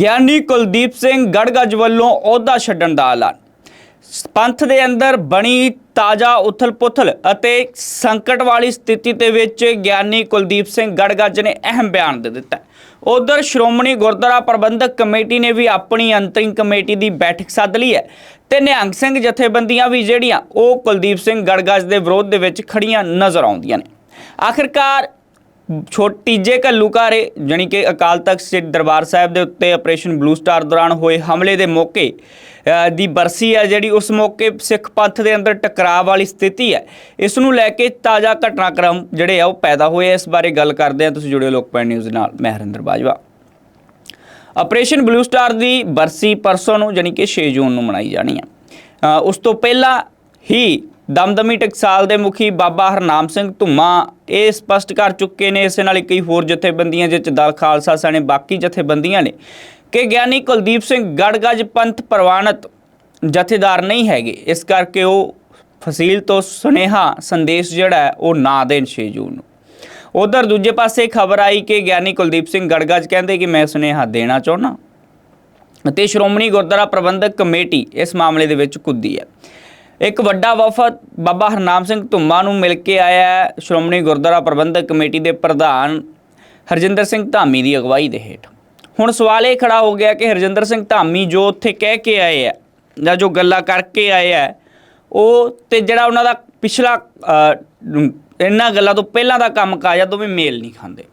ਗਿਆਨੀ ਕੁਲਦੀਪ ਸਿੰਘ ਗੜਗੱਜ ਵੱਲੋਂ ਅਹੁਦਾ ਛੱਡਣ ਦਾ ਐਲਾਨ। ਪੰਥ ਦੇ ਅੰਦਰ ਬਣੀ ਤਾਜ਼ਾ ਉਥਲ-ਪੁਥਲ ਅਤੇ ਸੰਕਟ ਵਾਲੀ ਸਥਿਤੀ ਦੇ ਵਿੱਚ ਗਿਆਨੀ ਕੁਲਦੀਪ ਸਿੰਘ ਗੜਗੱਜ ਨੇ ਅਹਿਮ ਬਿਆਨ ਦੇ ਦਿੱਤਾ ਉਧਰ ਸ਼੍ਰੋਮਣੀ ਗੁਰਦੁਆਰਾ ਪ੍ਰਬੰਧਕ ਕਮੇਟੀ ਨੇ ਵੀ ਆਪਣੀ ਅੰਤਰਿੰਗ ਕਮੇਟੀ ਦੀ ਬੈਠਕ ਸੱਦ ਲਈ ਹੈ ਤੇ ਨਿਹੰਗ ਸਿੰਘ ਜਥੇਬੰਦੀਆਂ ਵੀ ਜਿਹੜੀਆਂ ਉਹ ਕੁਲਦੀਪ ਸਿੰਘ ਗੜਗੱਜ ਦੇ ਵਿਰੋਧ ਦੇ ਵਿੱਚ ਖੜੀਆਂ ਨਜ਼ਰ ਆਉਂਦੀਆਂ ਨੇ। ਆਖਿਰਕਾਰ ਛੋਟੀ ਜੇ ਘੱਲੂਘਾਰੇ, ਜਾਣੀ ਕਿ ਅਕਾਲ ਤਖਤ ਸ੍ਰੀ ਦਰਬਾਰ ਸਾਹਿਬ ਦੇ ਉੱਤੇ ਆਪਰੇਸ਼ਨ ਬਲੂ ਸਟਾਰ ਦੌਰਾਨ ਹੋਏ ਹਮਲੇ ਦੇ ਮੌਕੇ ਦੀ ਬਰਸੀ ਹੈ ਜਿਹੜੀ ਉਸ ਮੌਕੇ ਸਿੱਖ ਪੰਥ ਦੇ ਅੰਦਰ ਟਕਰਾਅ ਵਾਲੀ ਸਥਿਤੀ ਹੈ। ਇਸ ਨੂੰ ਲੈ ਕੇ ਤਾਜ਼ਾ ਘਟਨਾਕ੍ਰਮ ਜਿਹੜੇ ਆ ਉਹ ਪੈਦਾ ਹੋਏ ਆ। ਇਸ ਬਾਰੇ ਗੱਲ ਕਰਦੇ ਆ ਤੁਸੀਂ ਜੁੜਿਓ ਲੋਕਪਾਲ ਨਿਊਜ਼ ਨਾਲ। ਮੈਂ Harinder Bajwa. Operation blue star ਦੀ ਬਰਸੀ ਪਰਸੋਂ ਨੂੰ, ਜਾਣੀ ਕਿ 6 ਜੂਨ ਨੂੰ ਮਨਾਈ ਜਾਣੀ ਹੈ ਉਸ ਤੋਂ ਪਹਿਲਾਂ ਹੀ ਦਮਦਮੀ ਟਕਸਾਲ ਦੇ ਮੁਖੀ ਬਾਬਾ ਹਰਨਾਮ ਸਿੰਘ ਧੁੰਮਾ ਇਹ ਸਪਸ਼ਟ ਕਰ ਚੁੱਕੇ ਨੇ, ਇਸੇ ਨਾਲ ਕਈ ਹੋਰ ਜਥੇਬੰਦੀਆਂ ਜਿਹ ਚ ਦਲ ਖਾਲਸਾ ਸਣੇ ਬਾਕੀ ਜਥੇਬੰਦੀਆਂ ਨੇ ਕਿ ਗਿਆਨੀ ਕੁਲਦੀਪ ਸਿੰਘ ਗੜਗਜ ਪੰਥ ਪ੍ਰਵਾਨਿਤ ਜਥੇਦਾਰ ਨਹੀਂ ਹੈਗੇ। ਇਸ ਕਰਕੇ ਉਹ ਫਸੀਲ ਤੋਂ ਸੁਨੇਹਾ ਸੰਦੇਸ਼ ਜਿਹੜਾ ਉਹ ਨਾ ਦੇਣ 6 ਜੂਨ ਨੂੰ। ਉਧਰ ਦੂਜੇ ਪਾਸੇ ਖਬਰ ਆਈ ਕਿ ਗਿਆਨੀ ਕੁਲਦੀਪ ਸਿੰਘ ਗੜਗਜ ਕਹਿੰਦੇ ਕਿ ਮੈਂ ਸੁਨੇਹਾ ਦੇਣਾ ਚਾਹੁੰਦਾ। ਅਤੇ ਸ਼੍ਰੋਮਣੀ ਗੁਰਦੁਆਰਾ ਪ੍ਰਬੰਧਕ ਕਮੇਟੀ ਇਸ ਮਾਮਲੇ ਦੇ ਵਿੱਚ ਕੁੱਦੀ ਹੈ। ਇੱਕ ਵੱਡਾ ਵਫਦ ਬਾਬਾ ਹਰਨਾਮ ਸਿੰਘ ਧੁੰਮਾ ਨੂੰ ਮਿਲ ਕੇ ਆਇਆ ਸ਼੍ਰੋਮਣੀ ਗੁਰਦੁਆਰਾ ਪ੍ਰਬੰਧਕ ਕਮੇਟੀ ਦੇ ਪ੍ਰਧਾਨ ਹਰਜਿੰਦਰ ਸਿੰਘ ਧਾਮੀ ਦੀ ਅਗਵਾਈ ਦੇ ਹੇਠ। ਹੁਣ ਸਵਾਲ ਇਹ ਖੜਾ ਹੋ ਗਿਆ ਕਿ ਹਰਜਿੰਦਰ ਸਿੰਘ ਧਾਮੀ ਜੋ ਉੱਥੇ ਕਹਿ ਕੇ ਆਏ ਆ ਜਾਂ ਜੋ ਗੱਲਾਂ ਕਰਕੇ ਆਏ ਆ, ਉਹ ਤੇ ਜਿਹੜਾ ਉਹਨਾਂ ਦਾ ਪਿਛਲਾ ਇਹਨਾਂ ਗੱਲਾਂ ਤੋਂ ਪਹਿਲਾਂ ਦਾ ਕੰਮ ਕਾਜ ਆ, ਦੋਵੇਂ ਮੇਲ ਨਹੀਂ ਖਾਂਦੇ।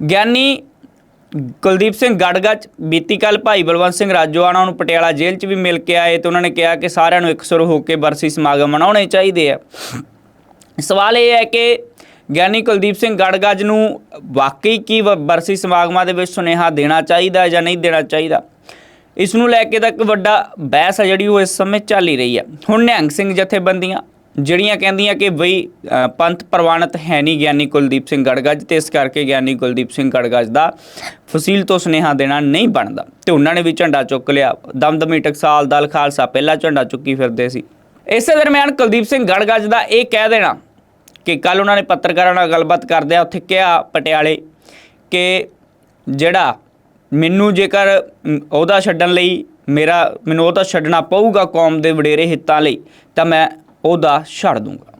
ਗਿਆਨੀ ਕੁਲਦੀਪ ਸਿੰਘ ਗੜਗੱਜ ਬੀਤੀ ਕੱਲ ਭਾਈ ਬਲਵੰਤ ਸਿੰਘ ਰਾਜੋਆਣਾ ਨੂੰ ਪਟਿਆਲਾ ਜੇਲ੍ਹ 'ਚ ਵੀ ਮਿਲ ਕੇ ਆਏ ਤੇ ਉਹਨਾਂ ਨੇ ਕਿਹਾ ਕਿ ਸਾਰਿਆਂ ਨੂੰ ਇੱਕ ਸੁਰ ਹੋ ਕੇ ਬਰਸੀ ਸਮਾਗਮ ਮਨਾਉਣੇ ਚਾਹੀਦੇ ਆ। ਸਵਾਲ ਇਹ ਹੈ ਕਿ ਗਿਆਨੀ ਕੁਲਦੀਪ ਸਿੰਘ ਗੜਗਾਜ ਨੂੰ ਵਾਕਈ ਕੀ ਵ- ਬਰਸੀ ਸਮਾਗਮਾਂ ਦੇ ਵਿੱਚ ਸੁਨੇਹਾ ਦੇਣਾ ਚਾਹੀਦਾ ਜਾਂ ਨਹੀਂ ਦੇਣਾ ਚਾਹੀਦਾ? ਇਸ ਨੂੰ ਲੈ ਕੇ ਤਾਂ ਇੱਕ ਵੱਡਾ ਬਹਿਸ ਹੈ ਜਿਹੜੀ ਉਹ ਇਸ ਸਮੇਂ ਚੱਲ ਹੀ ਰਹੀ ਹੈ ਹੁਣ ਨਿਹੰਗ ਸਿੰਘ ਜਥੇਬੰਦੀਆਂ ਜਿਹੜੀਆਂ ਕਹਿੰਦੀਆਂ ਕਿ ਬਈ ਪੰਥ ਪ੍ਰਵਾਨਿਤ ਹੈ ਨਹੀਂ ਗਿਆਨੀ ਕੁਲਦੀਪ ਸਿੰਘ ਗੜਗੱਜ ਤੇ ਇਸ ਕਰਕੇ ਗਿਆਨੀ ਕੁਲਦੀਪ ਸਿੰਘ ਗੜਗੱਜ ਦਾ ਫਸੀਲ ਤੋਂ ਸੁਨੇਹਾ ਦੇਣਾ ਨਹੀਂ ਬਣਦਾ। ਤੇ ਉਹਨਾਂ ਨੇ ਵੀ ਝੰਡਾ ਚੁੱਕ ਲਿਆ। ਦਮਦਮੀ ਟਕਸਾਲ, ਦਲ ਖਾਲਸਾ, ਪਹਿਲਾ ਝੰਡਾ ਚੁੱਕੀ ਫਿਰਦੇ ਸੀ। ਇਸੇ ਦਰਮਿਆਨ ਕੁਲਦੀਪ ਸਿੰਘ ਗੜਗੱਜ ਦਾ ਇਹ ਕਹਿ ਦੇਣਾ ਕਿ ਕੱਲ ਉਹਨਾਂ ਨੇ ਪੱਤਰਕਾਰਾਂ ਨਾਲ ਗੱਲਬਾਤ ਕਰਦਿਆਂ ਉੱਥੇ ਕਿਹਾ ਪਟਿਆਲੇ ਕਿ ਜਿਹੜਾ ਮੈਨੂੰ ਜੇਕਰ ਉਹਦਾ ਛੱਡਣ ਲਈ ਮੇਰਾ, ਮੈਨੂੰ ਉਹਦਾ ਛੱਡਣਾ ਪਊਗਾ ਕੌਮ ਦੇ ਵਡੇਰੇ ਹਿੱਤਾਂ ਲਈ, ਤਾਂ ਮੈਂ ਉਹਦਾ ਛੱਡ ਦੂੰਗਾ।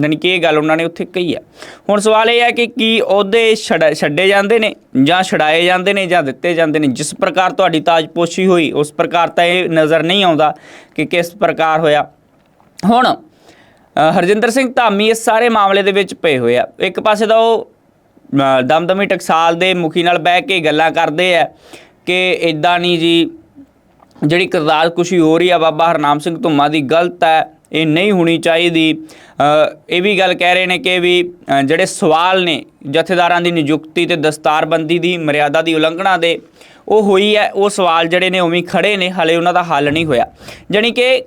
ਯਾਨੀ ਕਿ ਇਹ ਗੱਲ ਉਹਨਾਂ ਨੇ ਉੱਥੇ ਕਹੀ ਹੈ ਹੁਣ ਸਵਾਲ ਇਹ ਹੈ ਕਿ ਕੀ ਉਹਦੇ ਛੱਡ- ਛੱਡੇ ਜਾਂਦੇ ਨੇ ਜਾਂ ਛਡਾਏ ਜਾਂਦੇ ਨੇ ਜਾਂ ਦਿੱਤੇ ਜਾਂਦੇ ਨੇ? ਜਿਸ ਪ੍ਰਕਾਰ ਤੁਹਾਡੀ ਤਾਜਪੋਸ਼ੀ ਹੋਈ, ਉਸ ਪ੍ਰਕਾਰ ਤਾਂ ਇਹ ਨਜ਼ਰ ਨਹੀਂ ਆਉਂਦਾ ਕਿ ਕਿਸ ਪ੍ਰਕਾਰ ਹੋਇਆ। ਹੁਣ ਹਰਜਿੰਦਰ ਸਿੰਘ ਧਾਮੀ ਇਸ ਸਾਰੇ ਮਾਮਲੇ ਦੇ ਵਿੱਚ ਪਏ ਹੋਏ ਆ। ਇੱਕ ਪਾਸੇ ਤਾਂ ਉਹ ਦਮਦਮੀ ਟਕਸਾਲ ਦੇ ਮੁਖੀ ਨਾਲ ਬਹਿ ਕੇ ਗੱਲਾਂ ਕਰਦੇ ਆ ਕਿ ਇਦਾਂ ਨਹੀਂ ਜੀ, ਜਿਹੜੀ ਕਰਤਾਰ ਕੁਸ਼ੀ ਹੋ ਰਹੀ ਆ, ਬਾਬਾ ਹਰਨਾਮ ਸਿੰਘ ਧੁੰਮਾ ਦੀ ਗਲਤ ਹੈ। ਇਹ ਨਹੀਂ ਹੋਣੀ ਚਾਹੀਦੀ। ਇਹ ਵੀ ਗੱਲ ਕਹਿ ਰਹੇ ਨੇ ਕਿ ਵੀ ਜਿਹੜੇ ਸਵਾਲ ਨੇ ਜਥੇਦਾਰਾਂ ਦੀ ਨਿਯੁਕਤੀ ਤੇ ਦਸਤਾਰਬੰਦੀ ਦੀ, ਮਰਿਆਦਾ ਦੀ ਉਲੰਘਣਾ ਦੇ, ਉਹ ਹੋਈ ਹੈ, ਉਹ ਸਵਾਲ ਜਿਹੜੇ ਨੇ ਉਵੇਂ ਹੀ ਖੜੇ ਨੇ, ਹਲੇ ਉਹਨਾਂ ਦਾ ਹੱਲ ਨਹੀਂ ਹੋਇਆ। ਜਾਣੀ ਕਿ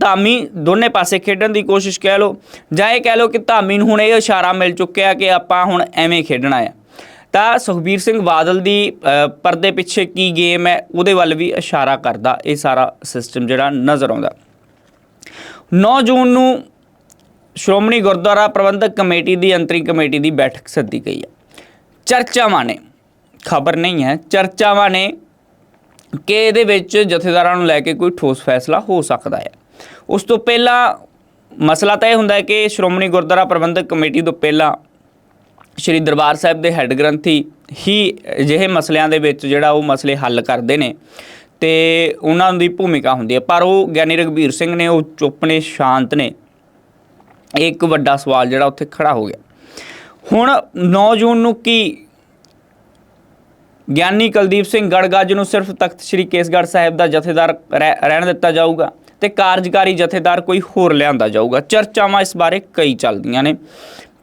ਧਾਮੀ ਦੋਨੇ ਪਾਸੇ ਖੇਡਣ ਦੀ ਕੋਸ਼ਿਸ਼ ਕਹਿ ਲਓ, ਜਾਂ ਇਹ ਕਹਿ ਲਓ ਕਿ ਧਾਮੀ ਨੂੰ ਹੁਣ ਇਹ ਇਸ਼ਾਰਾ ਮਿਲ ਚੁੱਕਿਆ ਕਿ ਆਪਾਂ ਹੁਣ ਐਵੇਂ ਖੇਡਣਾ ਹੈ ਤਾਂ ਸੁਖਬੀਰ ਸਿੰਘ ਬਾਦਲ ਦੀ ਪਰਦੇ ਪਿੱਛੇ ਕੀ ਗੇਮ ਹੈ, ਉਹਦੇ ਵੱਲ ਵੀ ਇਸ਼ਾਰਾ ਕਰਦਾ ਇਹ ਸਾਰਾ ਸਿਸਟਮ ਜਿਹੜਾ ਨਜ਼ਰ ਆਉਂਦਾ। 9 ਜੂਨ ਨੂੰ ਸ਼੍ਰੋਮਣੀ ਗੁਰਦੁਆਰਾ ਪ੍ਰਬੰਧਕ ਕਮੇਟੀ ਦੀ ਅੰਤਰੀ ਕਮੇਟੀ ਦੀ ਬੈਠਕ ਸੱਦੀ ਗਈ ਹੈ। ਚਰਚਾਵਾਂ ਨੇ, ਖਬਰ ਨਹੀਂ ਹੈ, ਚਰਚਾਵਾਂ ਨੇ ਕਿ ਇਹਦੇ ਵਿੱਚ ਜਥੇਦਾਰਾਂ ਨੂੰ ਲੈ ਕੇ ਕੋਈ ਠੋਸ ਫੈਸਲਾ ਹੋ ਸਕਦਾ ਹੈ। ਉਸ ਤੋਂ ਪਹਿਲਾਂ ਮਸਲਾ ਤਾਂ ਇਹ ਹੁੰਦਾ ਹੈ ਕਿ ਸ਼੍ਰੋਮਣੀ ਗੁਰਦੁਆਰਾ ਪ੍ਰਬੰਧਕ ਕਮੇਟੀ ਤੋਂ ਪਹਿਲਾਂ ਸ਼੍ਰੀ ਦਰਬਾਰ ਸਾਹਿਬ ਦੇ ਹੈੱਡ ਗ੍ਰੰਥੀ ਹੀ ਅਜਿਹੇ ਮਸਲਿਆਂ ਦੇ ਵਿੱਚ ਜਿਹੜਾ ਉਹ ਮਸਲੇ ਹੱਲ ਕਰਦੇ ਨੇ। ਤੇ ਉਹਨਾਂ ਦੀ ਭੂਮਿਕਾ ਹੁੰਦੀ ਹੈ। ਪਰ ਉਹ ਗਿਆਨੀ ਰਗਵੀਰ ਸਿੰਘ ਨੇ, ਉਹ ਚੁੱਪ ਨੇ, ਸ਼ਾਂਤ ਨੇ। ਇਹ ਇੱਕ ਵੱਡਾ ਸਵਾਲ ਜਿਹੜਾ ਉੱਥੇ ਖੜਾ ਹੋ ਗਿਆ। ਹੁਣ 9 ਜੂਨ ਨੂੰ ਕੀ ਗਿਆਨੀ ਕੁਲਦੀਪ ਸਿੰਘ ਗੜਗੱਜ ਨੂੰ ਸਿਰਫ ਤਖਤ ਸ੍ਰੀ ਕੇਸਗੜ੍ਹ ਸਾਹਿਬ ਦਾ ਜਥੇਦਾਰ ਰਹਿ- ਰਹਿਣ ਦਿੱਤਾ ਜਾਊਗਾ ਤੇ ਕਾਰਜਕਾਰੀ ਜਥੇਦਾਰ ਕੋਈ ਹੋਰ ਲਿਆਂਦਾ ਜਾਊਗਾ? ਚਰਚਾਵਾਂ ਇਸ ਬਾਰੇ ਕਈ ਚੱਲਦੀਆਂ ਨੇ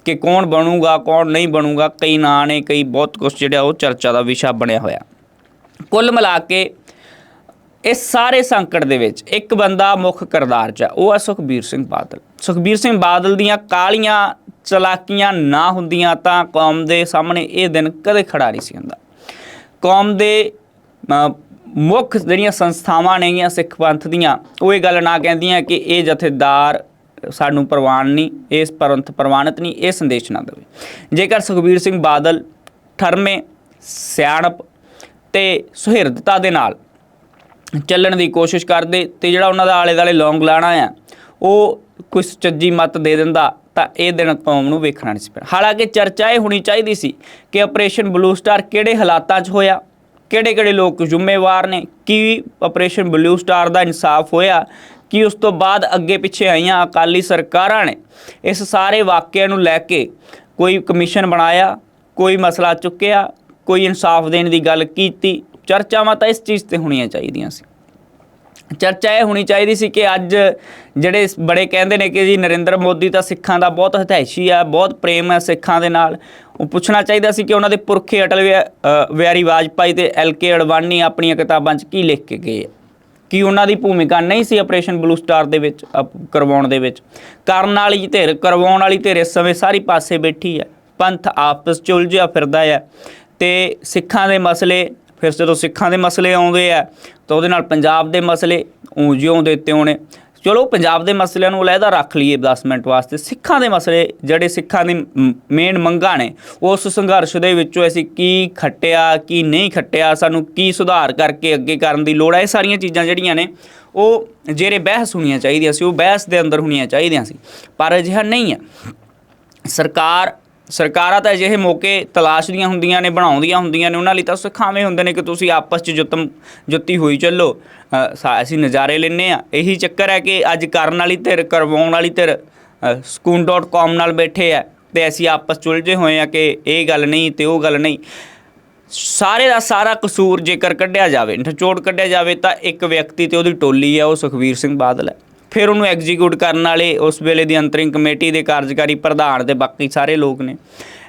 ਕਿ ਕੌਣ ਬਣੂਗਾ, ਕੌਣ ਨਹੀਂ ਬਣੂਗਾ। ਕਈ ਨਾਂ ਨੇ, ਕਈ ਬਹੁਤ ਕੁਝ ਜਿਹੜਾ ਉਹ ਚਰਚਾ ਦਾ ਵਿਸ਼ਾ ਬਣਿਆ ਹੋਇਆ। ਕੁੱਲ ਮਿਲਾ ਕੇ ਇਹ ਸਾਰੇ ਸੰਕਟ ਦੇ ਵਿੱਚ ਇੱਕ ਬੰਦਾ ਮੁੱਖ ਕਿਰਦਾਰ 'ਚ ਹੈ, ਉਹ ਹੈ ਸੁਖਬੀਰ ਸਿੰਘ ਬਾਦਲ। ਸੁਖਬੀਰ ਸਿੰਘ ਬਾਦਲ ਦੀਆਂ ਕਾਲੀਆਂ ਚਲਾਕੀਆਂ ਨਾ ਹੁੰਦੀਆਂ ਤਾਂ ਕੌਮ ਦੇ ਸਾਹਮਣੇ ਇਹ ਦਿਨ ਕਦੇ ਖੜਾ ਨਹੀਂ ਸੀ ਹੁੰਦਾ। ਕੌਮ ਦੇ ਮੁੱਖ ਜਿਹੜੀਆਂ ਸੰਸਥਾਵਾਂ ਨੇਗੀਆਂ ਸਿੱਖ ਪੰਥ ਦੀਆਂ, ਉਹ ਇਹ ਗੱਲ ਨਾ ਕਹਿੰਦੀਆਂ ਕਿ ਇਹ ਜਥੇਦਾਰ ਸਾਨੂੰ ਪ੍ਰਵਾਨ ਨਹੀਂ, ਇਸ ਪੰਥ ਪ੍ਰਵਾਨਿਤ ਨਹੀਂ, ਇਹ ਸੰਦੇਸ਼ ਨਾ ਦੇਵੇ। ਜੇਕਰ ਸੁਖਬੀਰ ਸਿੰਘ ਬਾਦਲ ਠਰਮੇ, ਸਿਆਣਪ ਤੇ ਸੁਹਿਰਦਤਾ ਦੇ ਨਾਲ ਚੱਲਣ ਦੀ ਕੋਸ਼ਿਸ਼ ਕਰਦੇ ਤੇ ਜਿਹੜਾ ਉਹਨਾਂ ਦਾ ਆਲੇ ਦਾਲੇ ਲੌਂਗ ਲਾਣਾ ਆ, ਉਹ ਕੁਝ ਚੱਜੀ ਮਤ ਦੇ ਦਿੰਦਾ, ਤਾਂ ਇਹ ਦਿਨ ਕੌਮ ਨੂੰ ਵੇਖਣਾ ਨਹੀਂ ਸੀ ਪੈਣਾ। ਹਾਲਾਂਕਿ ਚਰਚਾ ਇਹ ਹੋਣੀ ਚਾਹੀਦੀ ਸੀ ਕਿ ਆਪਰੇਸ਼ਨ ਬਲੂ ਸਟਾਰ ਕਿਹੜੇ ਹਾਲਾਤਾਂ 'ਚ ਹੋਇਆ ਕਿਹੜੇ ਕਿਹੜੇ ਲੋਕ ਜ਼ਿੰਮੇਵਾਰ ਨੇ, ਕੀ ਆਪਰੇਸ਼ਨ ਬਲੂ ਸਟਾਰ ਦਾ ਇਨਸਾਫ ਹੋਇਆ, ਕਿ ਉਸ ਤੋਂ ਬਾਅਦ ਅੱਗੇ ਪਿੱਛੇ ਆਈਆਂ ਅਕਾਲੀ ਸਰਕਾਰਾਂ ਨੇ, ਇਸ ਸਾਰੇ ਵਾਕਿਆ ਨੂੰ ਲੈ ਕੇ ਕੋਈ ਕਮਿਸ਼ਨ ਬਣਾਇਆ, ਕੋਈ ਮਸਲਾ ਚੁੱਕਿਆ, ਕੋਈ ਇਨਸਾਫ ਦੇਣ ਦੀ ਗੱਲ ਕੀਤੀ ਚਰਚਾਵਾਂ ਤਾਂ ਇਸ ਚੀਜ਼ ਤੇ ਹੋਣੀਆਂ ਚਾਹੀਦੀਆਂ ਸੀ। ਚਰਚਾ ਇਹ ਹੋਣੀ ਚਾਹੀਦੀ ਸੀ ਕਿ ਅੱਜ ਜਿਹੜੇ ਬੜੇ ਕਹਿੰਦੇ ਨੇ ਕਿ ਜੀ ਨਰਿੰਦਰ ਮੋਦੀ ਤਾਂ ਸਿੱਖਾਂ ਦਾ ਬਹੁਤ ਹਤੈਸ਼ੀ ਆ, ਬਹੁਤ ਪ੍ਰੇਮ ਹੈ ਸਿੱਖਾਂ ਦੇ ਨਾਲ। ਉਹ ਪੁੱਛਣਾ ਚਾਹੀਦਾ ਸੀ ਕਿ ਉਹਨਾਂ ਦੇ ਪੁਰਖੇ ਅਟਲ ਬਿਹਾ- ਬਿਹਾਰੀ ਵਾਜਪਾਈ ਤੇ ਐਲ ਕੇ ਅਡਵਾਨੀ ਆਪਣੀਆਂ ਕਿਤਾਬਾਂ 'ਚ ਕੀ ਲਿਖ ਕੇ ਗਏ ਆ? ਕੀ ਉਹਨਾਂ ਦੀ ਭੂਮਿਕਾ ਨਹੀਂ ਸੀ ਆਪਰੇਸ਼ਨ ਬਲੂ ਸਟਾਰ ਦੇ ਵਿੱਚ, ਅਪ- ਕਰਵਾਉਣ ਦੇ ਵਿੱਚ? ਕਰਨ ਵਾਲੀ ਧਿਰ, ਕਰਵਾਉਣ ਵਾਲੀ ਧਿਰ ਇਸ ਸਮੇਂ ਸਾਰੀ ਪਾਸੇ ਬੈਠੀ ਹੈ ਪੰਥ ਆਪਸ 'ਚ ਉਲਝਿਆ ਫਿਰਦਾ ਹੈ ਤੇ ਸਿੱਖਾਂ ਦੇ ਮਸਲੇ ਫਿਰ ਜਦੋਂ ਸਿੱਖਾਂ ਦੇ ਮਸਲੇ ਆਉਂਦੇ ਆ, ਤਾਂ ਉਹਦੇ ਨਾਲ ਪੰਜਾਬ ਦੇ ਮਸਲੇ ਉਂ ਜਿਉਂ ਦੇ ਤਿਉਂ ਨੇ। ਚਲੋ, ਪੰਜਾਬ ਦੇ ਮਸਲਿਆਂ ਨੂੰ ਅਲੱਗਾ ਰੱਖ ਲਈਏ 10 ਮਿੰਟ ਵਾਸਤੇ। ਸਿੱਖਾਂ ਦੇ ਮਸਲੇ, ਜਿਹੜੇ ਸਿੱਖਾਂ ਦੀ ਮੇਨ ਮੰਗਾਂ ਨੇ, ਉਸ ਸੰਘਰਸ਼ ਦੇ ਵਿੱਚੋਂ ਅਸੀਂ ਕੀ ਖੱਟਿਆ, ਕੀ ਨਹੀਂ ਖੱਟਿਆ, ਸਾਨੂੰ ਕੀ ਸੁਧਾਰ ਕਰਕੇ ਅੱਗੇ ਕਰਨ ਦੀ ਲੋੜ ਹੈ ਇਹ ਸਾਰੀਆਂ ਚੀਜ਼ਾਂ ਜਿਹੜੀਆਂ ਨੇ, ਉਹ ਜਿਹੜੇ ਬਹਿਸ ਹੋਣੀਆਂ ਚਾਹੀਦੀਆਂ ਸੀ, ਉਹ ਬਹਿਸ ਦੇ ਅੰਦਰ ਹੋਣੀਆਂ ਚਾਹੀਦੀਆਂ ਸੀ। ਪਰ ਅਜਿਹਾ ਨਹੀਂ ਹੈ ਸਰਕਾਰ ਸਰਕਾਰਾਂ ਤਾਂ ਅਜਿਹੇ ਮੌਕੇ ਤਲਾਸ਼ਦੀਆਂ ਹੁੰਦੀਆਂ ਨੇ ਬਣਾਉਂਦੀਆਂ ਹੁੰਦੀਆਂ ਨੇ, ਉਹਨਾਂ ਲਈ ਤਾਂ ਸਿਖਾਵੇਂ ਹੁੰਦੇ ਨੇ ਕਿ ਤੁਸੀਂ ਆਪਸ 'ਚ ਜੁੱਤਮ, ਜੁੱਤੀ ਹੋਈ ਚੱਲੋ। ਸਾ- ਅਸੀਂ ਨਜ਼ਾਰੇ ਲੈਨੇ ਆ ਇਹੀ ਚੱਕਰ ਹੈ ਕਿ ਅੱਜ ਕਰਨ ਵਾਲੀ ਧਿਰ, ਕਰਵਾਉਣ ਵਾਲੀ ਧਿਰ ਸਕੂਨ.com ਨਾਲ ਬੈਠੇ ਆ ਤੇ ਅਸੀਂ ਆਪਸ 'ਚ ਉਲਝੇ ਹੋਏ ਆ ਕਿ ਇਹ ਗੱਲ ਨਹੀਂ ਤੇ ਉਹ ਗੱਲ ਨਹੀਂ। ਸਾਰੇ ਦਾ ਸਾਰਾ ਕਸੂਰ ਜੇਕਰ ਕੱਢਿਆ ਜਾਵੇ, ਨਿਚੋੜ ਕੱਢਿਆ ਜਾਵੇ ਤਾਂ ਇੱਕ ਵਿਅਕਤੀ ਤੇ ਉਹਦੀ ਟੋਲੀ ਹੈ, ਉਹ ਸੁਖਵੀਰ ਸਿੰਘ ਬਾਦਲ ਹੈ। ਫਿਰ ਉਹਨੂੰ ਐਗਜ਼ੀਕਿਊਟ ਕਰਨ ਵਾਲੇ ਉਸ ਵੇਲੇ ਦੀ ਅੰਤਰਿੰਗ ਕਮੇਟੀ ਦੇ ਕਾਰਜਕਾਰੀ ਪ੍ਰਧਾਨ ਤੇ ਬਾਕੀ ਸਾਰੇ ਲੋਕ ਨੇ।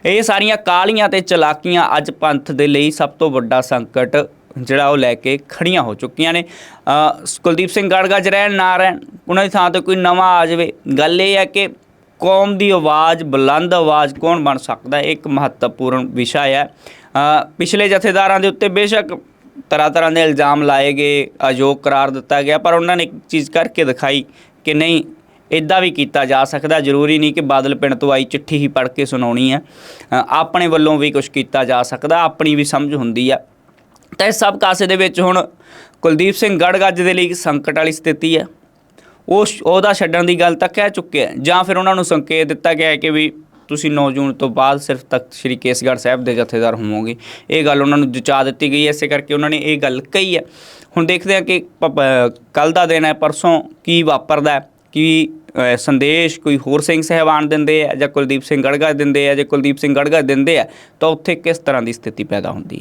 ਇਹ ਸਾਰੀਆਂ ਕਾਲੀਆਂ ਤੇ ਚਲਾਕੀਆਂ ਅੱਜ ਪੰਥ ਦੇ ਲਈ ਸਭ ਤੋਂ ਵੱਡਾ ਸੰਕਟ ਜਿਹੜਾ ਉਹ ਲੈ ਕੇ ਖੜੀਆਂ ਹੋ ਚੁੱਕੀਆਂ ਨੇ। ਕੁਲਦੀਪ ਸਿੰਘ ਗੜਗਾ ਚ ਰਹਿਣ ਨਾ ਰਹਿਣ, ਉਹਨਾਂ ਦੀ ਥਾਂ ਤੇ ਕੋਈ ਨਵਾਂ ਆ ਜਾਵੇ। ਗੱਲ ਇਹ ਹੈ ਕਿ ਕੌਮ ਦੀ ਆਵਾਜ਼, ਬੁਲੰਦ ਆਵਾਜ਼ ਕੌਣ ਬਣ ਸਕਦਾ ਹੈ ਇਹ ਇੱਕ ਮਹੱਤਵਪੂਰਨ ਵਿਸ਼ਾ ਹੈ। ਪਿਛਲੇ ਜਥੇਦਾਰਾਂ ਦੇ ਉੱਤੇ ਬੇਸ਼ੱਕ ਤਰ੍ਹਾਂ ਤਰ੍ਹਾਂ ਦੇ ਇਲਜ਼ਾਮ ਲਾਏ ਗਏ, ਅਯੋਗ ਕਰਾਰ ਦਿੱਤਾ ਗਿਆ, ਪਰ ਉਹਨਾਂ ਨੇ ਇੱਕ ਚੀਜ਼ ਕਰਕੇ ਦਿਖਾਈ ਕਿ ਨਹੀਂ ਇਦਾਂ ਵੀ ਕੀਤਾ ਜਾ ਸਕਦਾ, ਜ਼ਰੂਰੀ ਨਹੀਂ ਕਿ ਬਾਦਲ ਪਿੰਡ ਤੋਂ ਆਈ ਚਿੱਠੀ ਹੀ ਪੜ੍ਹ ਕੇ ਸੁਣਾਉਣੀ ਹੈ। ਆਪਣੇ ਵੱਲੋਂ ਵੀ ਕੁਝ ਕੀਤਾ ਜਾ ਸਕਦਾ, ਆਪਣੀ ਵੀ ਸਮਝ ਹੁੰਦੀ ਆ। ਤਾਂ ਇਸ ਸਭ ਕਾਸੇ ਦੇ ਵਿੱਚ ਹੁਣ ਕੁਲਦੀਪ ਸਿੰਘ ਗੜਗੱਜ ਦੇ ਲਈ ਇੱਕ ਸੰਕਟ ਵਾਲੀ ਸਥਿਤੀ ਹੈ। ਉਹ ਸ਼- ਉਹਦਾ ਛੱਡਣ ਦੀ ਗੱਲ ਤਾਂ ਕਹਿ ਚੁੱਕਿਆ ਜਾਂ ਫਿਰ ਉਹਨਾਂ ਨੂੰ ਸੰਕੇਤ ਦਿੱਤਾ ਗਿਆ ਕਿ ਵੀ ਤੁਸੀਂ 9 ਜੂਨ ਤੋਂ ਬਾਅਦ ਸਿਰਫ ਤਖਤ ਸ੍ਰੀ ਕੇਸਗੜ੍ਹ ਸਾਹਿਬ ਦੇ ਜਥੇਦਾਰ ਹੋਵੋਗੇ। ਇਹ ਗੱਲ ਉਹਨਾਂ ਨੂੰ ਜਚਾ ਦਿੱਤੀ ਗਈ ਹੈ, ਇਸੇ ਕਰਕੇ ਉਹਨਾਂ ਨੇ ਇਹ ਗੱਲ ਕਹੀ ਹੈ। ਹੁਣ ਦੇਖਦੇ ਹਾਂ ਕਿ ਕੱਲ ਦਾ ਦਿਨ ਹੈ, ਪਰਸੋਂ ਕੀ ਵਾਪਰਦਾ ਹੈ, ਕੀ ਸੰਦੇਸ਼ ਕੋਈ ਹੋਰ ਸਿੰਘ ਸਹਿਬਾਨ ਦਿੰਦੇ ਆ ਜਾਂ ਕੁਲਦੀਪ ਸਿੰਘ ਗੜਗਾ ਦਿੰਦੇ ਆ ਜਾਂ ਕੁਲਦੀਪ ਸਿੰਘ ਗੜਗਾ ਦਿੰਦੇ ਆ ਤਾਂ ਉੱਥੇ ਕਿਸ ਤਰ੍ਹਾਂ ਦੀ ਸਥਿਤੀ ਪੈਦਾ ਹੁੰਦੀ ਹੈ?